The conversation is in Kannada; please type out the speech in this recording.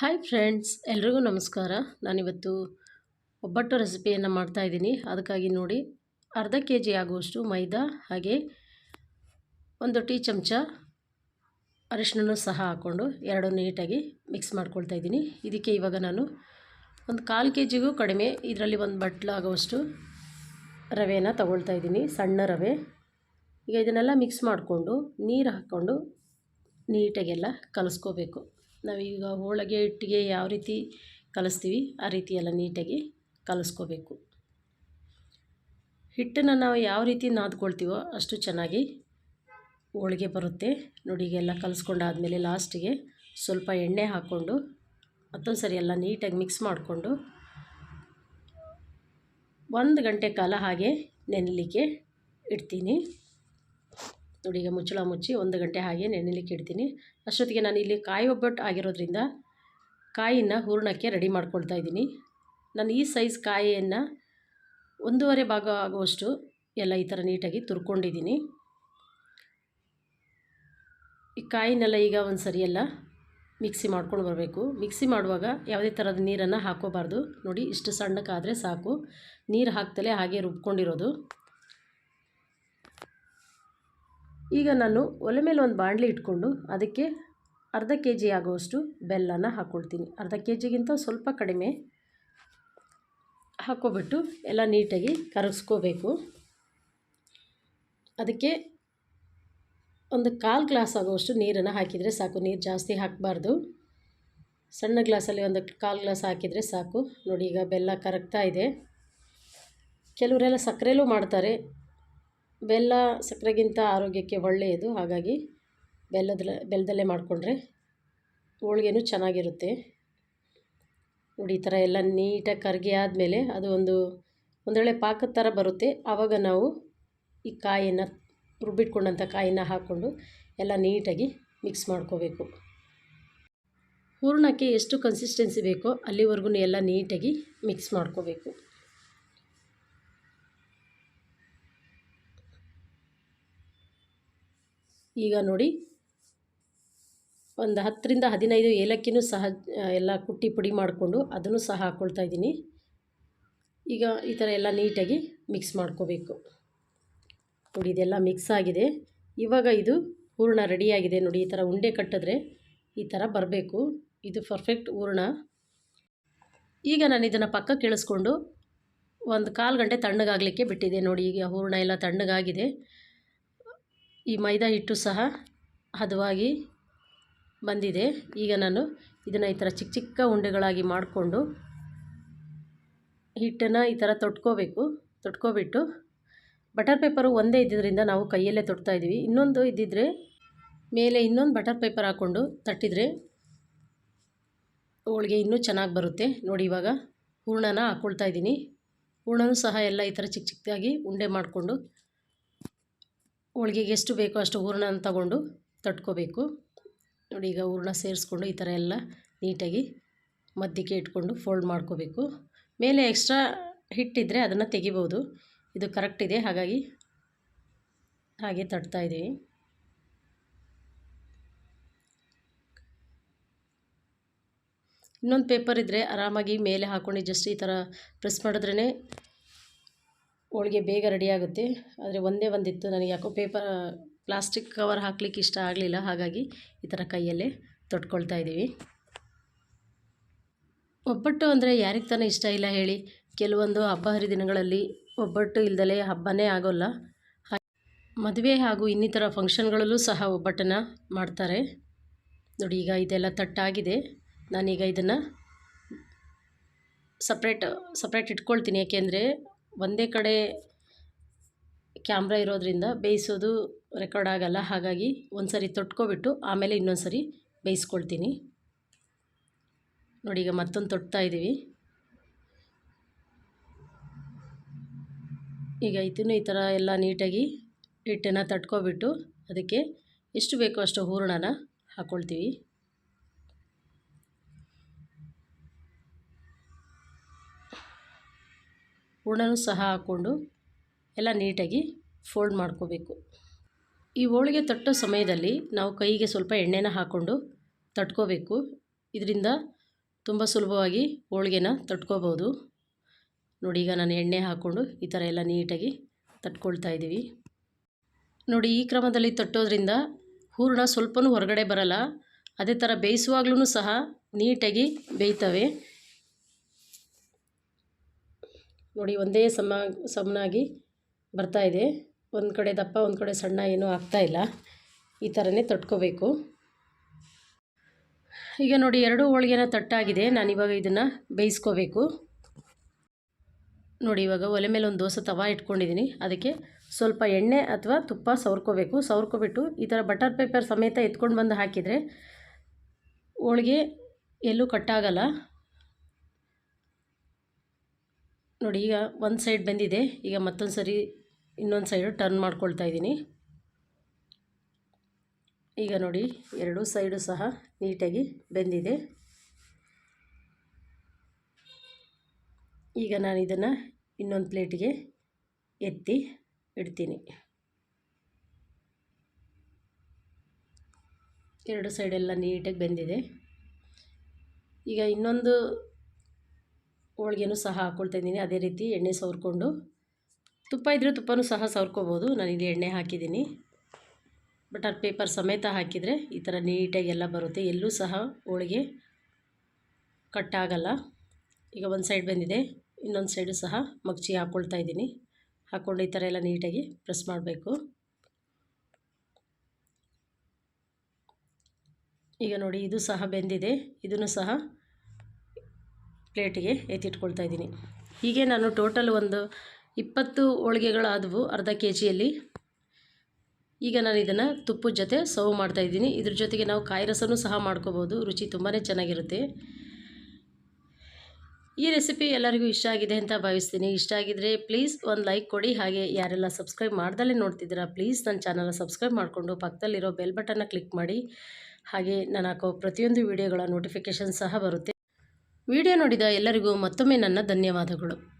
ಹಾಯ್ ಫ್ರೆಂಡ್ಸ್, ಎಲ್ರಿಗೂ ನಮಸ್ಕಾರ. ನಾನಿವತ್ತು ಒಬ್ಬಟ್ಟು ರೆಸಿಪಿಯನ್ನು ಮಾಡ್ತಾಯಿದ್ದೀನಿ ಅದಕ್ಕಾಗಿ ನೋಡಿ, ಅರ್ಧ ಕೆ ಜಿ ಆಗುವಷ್ಟು ಮೈದಾ ಹಾಗೆ ಒಂದು ಟೀ ಚಮಚ ಅರಿಶಿನ ಸಹ ಹಾಕ್ಕೊಂಡು ಎರಡು ನೀಟಾಗಿ ಮಿಕ್ಸ್ ಮಾಡ್ಕೊಳ್ತಾ ಇದ್ದೀನಿ. ಇದಕ್ಕೆ ಇವಾಗ ನಾನು ಒಂದು ಕಾಲು ಕೆ ಜಿಗೂ ಕಡಿಮೆ ಇದರಲ್ಲಿ ಒಂದು ಬಟ್ಲಾಗುವಷ್ಟು ರವೆನ ತಗೊಳ್ತಾ ಇದ್ದೀನಿ. ಸಣ್ಣ ರವೆ. ಈಗ ಇದನ್ನೆಲ್ಲ ಮಿಕ್ಸ್ ಮಾಡಿಕೊಂಡು ನೀರು ಹಾಕ್ಕೊಂಡು ನೀಟಾಗೆಲ್ಲ ಕಲಿಸ್ಕೋಬೇಕು. ನಾವೀಗ ಹೋಳಿಗೆ ಹಿಟ್ಟಿಗೆ ಯಾವ ರೀತಿ ಕಲಿಸ್ತೀವಿ, ಆ ರೀತಿ ಎಲ್ಲ ನೀಟಾಗಿ ಕಲಿಸ್ಕೋಬೇಕು. ಹಿಟ್ಟನ್ನು ನಾವು ಯಾವ ರೀತಿ ನಾದ್ಕೊಳ್ತೀವೋ ಅಷ್ಟು ಚೆನ್ನಾಗಿ ಹೋಳಿಗೆ ಬರುತ್ತೆ. ನೋಡಿ, ಈಗೆಲ್ಲ ಕಲಿಸ್ಕೊಂಡಾದಮೇಲೆ ಲಾಸ್ಟಿಗೆ ಸ್ವಲ್ಪ ಎಣ್ಣೆ ಹಾಕ್ಕೊಂಡು ಮತ್ತೊಂದು ಸರಿ ಎಲ್ಲ ನೀಟಾಗಿ ಮಿಕ್ಸ್ ಮಾಡಿಕೊಂಡು ಒಂದು ಗಂಟೆ ಕಾಲ ಹಾಗೆ ನೆನಲಿಕ್ಕೆ ಇಡ್ತೀನಿ. ನೋಡಿ ಈಗ ಮುಚ್ಚಳ ಮುಚ್ಚಿ ಒಂದು ಗಂಟೆ ಹಾಗೆ ನೆನೆಲಿಕ್ಕೆ ಇಡ್ತೀನಿ. ಅಷ್ಟೊತ್ತಿಗೆ ನಾನು ಇಲ್ಲಿ ಕಾಯಿ ಒಬ್ಬಟ್ಟು ಆಗಿರೋದ್ರಿಂದ ಕಾಯಿನ ಹೂರಣಕ್ಕೆ ರೆಡಿ ಮಾಡ್ಕೊಳ್ತಾ ಇದ್ದೀನಿ. ನಾನು ಈ ಸೈಜ್ ಕಾಯಿಯನ್ನು ಒಂದೂವರೆ ಭಾಗ ಆಗುವಷ್ಟು ಎಲ್ಲ ಈ ಥರ ನೀಟಾಗಿ ತುರ್ಕೊಂಡಿದ್ದೀನಿ. ಈ ಕಾಯಿನೆಲ್ಲ ಈಗ ಒಂದು ಸರಿ ಎಲ್ಲ ಮಿಕ್ಸಿ ಮಾಡ್ಕೊಂಡು ಬರಬೇಕು. ಮಿಕ್ಸಿ ಮಾಡುವಾಗ ಯಾವುದೇ ಥರದ ನೀರನ್ನು ಹಾಕೋಬಾರ್ದು ನೋಡಿ ಇಷ್ಟು ಸಣ್ಣಕ್ಕಾದರೆ ಸಾಕು. ನೀರು ಹಾಕ್ತಲೇ ಹಾಗೆ ರುಬ್ಕೊಂಡಿರೋದು. ಈಗ ನಾನು ಒಲೆ ಮೇಲೆ ಒಂದು ಬಾಣಲಿ ಇಟ್ಕೊಂಡು ಅದಕ್ಕೆ ಅರ್ಧ ಕೆ ಜಿ ಆಗುವಷ್ಟು ಬೆಲ್ಲನ ಹಾಕ್ಕೊಳ್ತೀನಿ. ಅರ್ಧ ಕೆ ಜಿಗಿಂತ ಸ್ವಲ್ಪ ಕಡಿಮೆ ಹಾಕ್ಕೊಬಿಟ್ಟು ಎಲ್ಲ ನೀಟಾಗಿ ಕರಗಿಸ್ಕೋಬೇಕು. ಅದಕ್ಕೆ ಒಂದು ಕಾಲು ಗ್ಲಾಸ್ ಆಗುವಷ್ಟು ನೀರನ್ನು ಹಾಕಿದರೆ ಸಾಕು. ನೀರು ಜಾಸ್ತಿ ಹಾಕಬಾರ್ದು. ಸಣ್ಣ ಗ್ಲಾಸಲ್ಲಿ ಒಂದು ಕಾಲು ಗ್ಲಾಸ್ ಹಾಕಿದರೆ ಸಾಕು. ನೋಡಿ, ಈಗ ಬೆಲ್ಲ ಕರಗ್ತಾ ಇದೆ. ಕೆಲವರೆಲ್ಲ ಸಕ್ಕರೆಲೂ ಮಾಡ್ತಾರೆ. ಬೆಲ್ಲ ಸಕ್ಕರೆಗಿಂತ ಆರೋಗ್ಯಕ್ಕೆ ಒಳ್ಳೆಯದು. ಹಾಗಾಗಿ ಬೆಲ್ಲದ ಬೆಲ್ಲದಲ್ಲೇ ಮಾಡಿಕೊಂಡ್ರೆ ಹೋಳ್ಗೆನೂ ಚೆನ್ನಾಗಿರುತ್ತೆ. ನೋಡಿ, ಈ ಥರ ಎಲ್ಲ ನೀಟಾಗಿ ಕರಗಿ ಆದಮೇಲೆ ಅದು ಒಂದು, ಒಂದೊಳ್ಳೆ ಪಾಕದ ಥರ ಬರುತ್ತೆ. ಆವಾಗ ನಾವು ಈ ಕಾಯಿನ ರುಬ್ಬಿಟ್ಕೊಂಡಂಥ ಕಾಯಿನ ಹಾಕ್ಕೊಂಡು ಎಲ್ಲ ನೀಟಾಗಿ ಮಿಕ್ಸ್ ಮಾಡ್ಕೋಬೇಕು. ಹೂರ್ಣಕ್ಕೆ ಎಷ್ಟು ಕನ್ಸಿಸ್ಟೆನ್ಸಿ ಬೇಕೋ ಅಲ್ಲಿವರೆಗೂ ಎಲ್ಲ ನೀಟಾಗಿ ಮಿಕ್ಸ್ ಮಾಡ್ಕೋಬೇಕು. ಈಗ ನೋಡಿ, ಒಂದು ಹತ್ತರಿಂದ ಹದಿನೈದು ಏಲಕ್ಕಿನೂ ಸಹ ಎಲ್ಲ ಕುಟ್ಟಿ ಪುಡಿ ಮಾಡಿಕೊಂಡು ಅದನ್ನು ಸಹ ಹಾಕ್ಕೊಳ್ತಾ ಇದ್ದೀನಿ. ಈಗ ಈ ಥರ ಎಲ್ಲ ನೀಟಾಗಿ ಮಿಕ್ಸ್ ಮಾಡ್ಕೋಬೇಕು. ನೋಡಿ, ಇದೆಲ್ಲ ಮಿಕ್ಸ್ ಆಗಿದೆ. ಇವಾಗ ಇದು ಹೂರ್ಣ ರೆಡಿಯಾಗಿದೆ ನೋಡಿ, ಈ ಥರ ಉಂಡೆ ಕಟ್ಟಿದ್ರೆ ಈ ಥರ ಬರಬೇಕು. ಇದು ಪರ್ಫೆಕ್ಟ್ ಹೂರ್ಣ. ಈಗ ನಾನು ಇದನ್ನು ಪಕ್ಕ ಕೇಳಿಸ್ಕೊಂಡು ಒಂದು ಕಾಲು ಗಂಟೆ ತಣ್ಣಗಾಗಲಿಕ್ಕೆ ಬಿಟ್ಟಿದೆ. ನೋಡಿ, ಈಗ ಹೂರ್ಣ ಎಲ್ಲ ತಣ್ಣಗಾಗಿದೆ. ಈ ಮೈದಾ ಹಿಟ್ಟು ಸಹ ಹದವಾಗಿ ಬಂದಿದೆ. ಈಗ ನಾನು ಇದನ್ನು ಈ ಥರ ಚಿಕ್ಕ ಚಿಕ್ಕ ಉಂಡೆಗಳಾಗಿ ಮಾಡಿಕೊಂಡು ಹಿಟ್ಟನ್ನು ಈ ಥರ ತೊಟ್ಕೋಬೇಕು, ತೊಟ್ಕೊಬಿಟ್ಟು ಬಟರ್ ಪೇಪರು ಒಂದೇ ಇದ್ದಿದ್ದರಿಂದ ನಾವು ಕೈಯಲ್ಲೇ ತೊಟ್ತಾ ಇದ್ದೀವಿ. ಇನ್ನೊಂದು ಇದ್ದಿದ್ದರೆ ಮೇಲೆ ಇನ್ನೊಂದು ಬಟರ್ ಪೇಪರ್ ಹಾಕ್ಕೊಂಡು ತಟ್ಟಿದರೆ ಹೋಳಿಗೆ ಇನ್ನೂ ಚೆನ್ನಾಗಿ ಬರುತ್ತೆ. ನೋಡಿ ಇವಾಗ ಹೂರ್ಣನ ಹಾಕ್ಕೊಳ್ತಾ ಇದ್ದೀನಿ. ಹೂರ್ಣನೂ ಸಹ ಎಲ್ಲ ಈ ಥರ ಚಿಕ್ಕ ಚಿಕ್ಕದಾಗಿ ಉಂಡೆ ಮಾಡಿಕೊಂಡು ಹೋಳ್ಗೆಗೆ ಎಷ್ಟು ಬೇಕೋ ಅಷ್ಟು ಹೂರಣ ತಗೊಂಡು ತಟ್ಕೋಬೇಕು. ನೋಡಿ, ಈಗ ಹೂರಣ ಸೇರಿಸ್ಕೊಂಡು ಈ ಥರ ಎಲ್ಲ ನೀಟಾಗಿ ಮಧ್ಯಕ್ಕೆ ಇಟ್ಕೊಂಡು ಫೋಲ್ಡ್ ಮಾಡ್ಕೋಬೇಕು. ಮೇಲೆ ಎಕ್ಸ್ಟ್ರಾ ಹಿಟ್ಟಿದ್ದರೆ ಅದನ್ನು ತೆಗಿಬೋದು. ಇದು ಕರೆಕ್ಟ್ ಇದೆ, ಹಾಗಾಗಿ ಹಾಗೆ ತಟ್ತಾ ಇದ್ದೀವಿ. ಇನ್ನೊಂದು ಪೇಪರ್ ಇದ್ದರೆ ಆರಾಮಾಗಿ ಮೇಲೆ ಹಾಕ್ಕೊಂಡು ಜಸ್ಟ್ ಈ ಥರ ಪ್ರೆಸ್ ಮಾಡಿದ್ರೇ ಹೋಳಿಗೆ ಬೇಗ ರೆಡಿಯಾಗುತ್ತೆ ಆದರೆ ಒಂದೇ ಒಂದಿತ್ತು. ನನಗೆ ಯಾಕೋ ಪೇಪರ್ ಪ್ಲಾಸ್ಟಿಕ್ ಕವರ್ ಹಾಕ್ಲಿಕ್ಕೆ ಇಷ್ಟ ಆಗಲಿಲ್ಲ. ಹಾಗಾಗಿ ಈ ಥರ ಕೈಯಲ್ಲೇ ತೊಟ್ಕೊಳ್ತಾ ಇದ್ದೀವಿ. ಒಬ್ಬಟ್ಟು ಅಂದರೆ ಯಾರಿಗೆ ತಾನೇ ಇಷ್ಟ ಇಲ್ಲ ಹೇಳಿ. ಕೆಲವೊಂದು ಹಬ್ಬ ಹರಿದಿನಗಳಲ್ಲಿ ಒಬ್ಬಟ್ಟು ಇಲ್ದಲೇ ಹಬ್ಬನೇ ಆಗೋಲ್ಲ. ಮದುವೆ ಹಾಗೂ ಇನ್ನಿತರ ಫಂಕ್ಷನ್ಗಳಲ್ಲೂ ಸಹ ಒಬ್ಬಟ್ಟನ್ನು ಮಾಡ್ತಾರೆ. ನೋಡಿ, ಈಗ ಇದೆಲ್ಲ ತಟ್ಟಾಗಿದೆ. ನಾನೀಗ ಇದನ್ನು ಸಪ್ರೇಟ್ ಸಪ್ರೇಟ್ ಇಟ್ಕೊಳ್ತೀನಿ. ಏಕೆಂದರೆ ಒಂದೇ ಕಡೆ ಕ್ಯಾಮ್ರಾ ಇರೋದರಿಂದ ಬೇಯಿಸೋದು ರೆಕಾರ್ಡ್ ಆಗಲ್ಲ. ಹಾಗಾಗಿ ಒಂದು ಸರಿ ತೊಟ್ಕೊಬಿಟ್ಟು ಆಮೇಲೆ ಇನ್ನೊಂದು ಸರಿ ಬೇಯಿಸ್ಕೊಳ್ತೀನಿ. ನೋಡಿ, ಈಗ ಮತ್ತೊಂದು ತೊಟ್ತಾ ಇದ್ದೀವಿ. ಈಗ ಇದನ್ನು ಈ ಥರ ಎಲ್ಲ ನೀಟಾಗಿ ಹಿಟ್ಟನ್ನು ತಟ್ಕೊಬಿಟ್ಟು ಅದಕ್ಕೆ ಎಷ್ಟು ಬೇಕೋ ಅಷ್ಟು ಹೂರಣನ ಹಾಕ್ಕೊಳ್ತೀವಿ ಹೂರಣನೂ ಸಹ ಹಾಕ್ಕೊಂಡು ಎಲ್ಲ ನೀಟಾಗಿ ಫೋಲ್ಡ್ ಮಾಡ್ಕೋಬೇಕು. ಈ ಹೋಳಿಗೆ ತಟ್ಟೋ ಸಮಯದಲ್ಲಿ ನಾವು ಕೈಗೆ ಸ್ವಲ್ಪ ಎಣ್ಣೆನ ಹಾಕ್ಕೊಂಡು ತಟ್ಕೋಬೇಕು. ಇದರಿಂದ ತುಂಬ ಸುಲಭವಾಗಿ ಹೋಳಿಗೆನ ತಟ್ಕೋಬೋದು. ನೋಡಿ, ಈಗ ನಾನು ಎಣ್ಣೆ ಹಾಕ್ಕೊಂಡು ಈ ಥರ ಎಲ್ಲ ನೀಟಾಗಿ ತಟ್ಕೊಳ್ತಾ ಇದ್ದೀವಿ. ನೋಡಿ, ಈ ಕ್ರಮದಲ್ಲಿ ತಟ್ಟೋದ್ರಿಂದ ಹೂರಣ ಸ್ವಲ್ಪನೂ ಹೊರಗಡೆ ಬರಲ್ಲ. ಅದೇ ಥರ ಬೇಯಿಸುವಾಗ್ಲೂ ಸಹ ನೀಟಾಗಿ ಬೇಯ್ತವೆ. ನೋಡಿ, ಒಂದೇ ಸಮ, ಸಮನಾಗಿ ಬರ್ತಾ ಇದೆ. ಒಂದು ಕಡೆ ದಪ್ಪ, ಒಂದು ಕಡೆ ಸಣ್ಣ ಏನೂ ಆಗ್ತಾಯಿಲ್ಲ ಈ ಥರನೇ ತಟ್ಕೋಬೇಕು. ಈಗ ನೋಡಿ, ಎರಡು ಹೋಳಿಗೆನ ತಟ್ಟಾಗಿದೆ. ನಾನಿವಾಗ ಇದನ್ನು ಬೇಯಿಸ್ಕೋಬೇಕು. ನೋಡಿ, ಇವಾಗ ಒಲೆ ಮೇಲೆ ಒಂದು ದೋಸೆ ತವಾ ಇಟ್ಕೊಂಡಿದ್ದೀನಿ ಅದಕ್ಕೆ ಸ್ವಲ್ಪ ಎಣ್ಣೆ ಅಥವಾ ತುಪ್ಪ ಸವರ್ಕೋಬೇಕು. ಸವರ್ಕೊಬಿಟ್ಟು ಈ ಥರ ಬಟರ್ ಪೇಪರ್ ಸಮೇತ ಎತ್ಕೊಂಡು ಬಂದು ಹಾಕಿದರೆ ಹೋಳಿಗೆ ಎಲ್ಲೂ ಕಟ್ಟಾಗಲ್ಲ ನೋಡಿ, ಈಗ ಒಂದು ಸೈಡ್ ಬಂದಿದೆ. ಈಗ ಮತ್ತೊಂದು ಸರಿ ಇನ್ನೊಂದು ಸೈಡು ಟರ್ನ್ ಮಾಡ್ಕೊಳ್ತಾ ಇದ್ದೀನಿ. ಈಗ ನೋಡಿ, ಎರಡೂ ಸೈಡು ಸಹ ನೀಟಾಗಿ ಬೆಂದಿದೆ. ಈಗ ನಾನು ಇದನ್ನು ಇನ್ನೊಂದು ಪ್ಲೇಟಿಗೆ ಎತ್ತಿ ಇಡ್ತೀನಿ. ಎರಡು ಸೈಡೆಲ್ಲ ನೀಟಾಗಿ ಬೆಂದಿದೆ. ಈಗ ಇನ್ನೊಂದು ಹೋಳ್ಗೆನೂ ಸಹ ಹಾಕ್ಕೊಳ್ತಾ ಇದ್ದೀನಿ. ಅದೇ ರೀತಿ ಎಣ್ಣೆ ಸವರ್ಕೊಂಡು. ತುಪ್ಪ ಇದ್ದರೆ ತುಪ್ಪನೂ ಸಹ ಸವರ್ಕೋಬೋದು. ಇಲ್ಲಿ ಎಣ್ಣೆ ಹಾಕಿದ್ದೀನಿ. ಬಟರ್ ಪೇಪರ್ ಸಮೇತ ಹಾಕಿದರೆ ಈ ಥರ ನೀಟಾಗಿ ಎಲ್ಲ ಬರುತ್ತೆ. ಎಲ್ಲೂ ಸಹ ಹೋಳಿಗೆ ಕಟ್ಟಾಗಲ್ಲ. ಈಗ ಒಂದು ಸೈಡ್ ಬಂದಿದೆ. ಇನ್ನೊಂದು ಸೈಡು ಸಹ ಮಗ್ಚಿ ಹಾಕ್ಕೊಳ್ತಾ ಇದ್ದೀನಿ. ಹಾಕ್ಕೊಂಡು ಈ ಥರ ಎಲ್ಲ ನೀಟಾಗಿ ಪ್ರೆಸ್ ಮಾಡಬೇಕು. ಈಗ ನೋಡಿ, ಇದು ಸಹ ಬೆಂದಿದೆ. ಇದನ್ನು ಸಹ ಪ್ಲೇಟಿಗೆ ಎತ್ತಿಟ್ಕೊಳ್ತಾ ಇದ್ದೀನಿ. ಹೀಗೆ ನಾನು ಟೋಟಲ್ ಒಂದು ಇಪ್ಪತ್ತು ಹೋಳಿಗೆಗಳಾದವು ಅರ್ಧ ಕೆ ಜಿಯಲ್ಲಿ ಈಗ ನಾನು ಇದನ್ನು ತುಪ್ಪದ ಜೊತೆ ಸರ್ವ್ ಮಾಡ್ತಾಯಿದ್ದೀನಿ ಇದ್ರ ಜೊತೆಗೆ ನಾವು ಕಾಯಿ ರಸನೂ ಸಹ ಮಾಡ್ಕೋಬೋದು. ರುಚಿ ತುಂಬಾ ಚೆನ್ನಾಗಿರುತ್ತೆ. ಈ ರೆಸಿಪಿ ಎಲ್ಲರಿಗೂ ಇಷ್ಟ ಆಗಿದೆ ಅಂತ ಭಾವಿಸ್ತೀನಿ. ಇಷ್ಟ ಆಗಿದ್ರೆ ಪ್ಲೀಸ್ ಒಂದು ಲೈಕ್ ಕೊಡಿ. ಹಾಗೆ ಯಾರೆಲ್ಲ ಸಬ್ಸ್ಕ್ರೈಬ್ ಮಾಡ್ದಲ್ಲೇ ನೋಡ್ತಿದ್ದೀರಾ, ಪ್ಲೀಸ್ ನನ್ನ ಚಾನಲ್ನ ಸಬ್ಸ್ಕ್ರೈಬ್ ಮಾಡಿಕೊಂಡು ಪಕ್ಕದಲ್ಲಿರೋ ಬೆಲ್ ಬಟನ್ನ ಕ್ಲಿಕ್ ಮಾಡಿ. ಹಾಗೆ ನಾನು ಹಾಕೋ ಪ್ರತಿಯೊಂದು ವಿಡಿಯೋಗಳ ನೋಟಿಫಿಕೇಷನ್ ಸಹ ಬರುತ್ತೆ. ವಿಡಿಯೋ ನೋಡಿದ ಎಲ್ಲರಿಗೂ ಮತ್ತೊಮ್ಮೆ ನನ್ನ ಧನ್ಯವಾದಗಳು.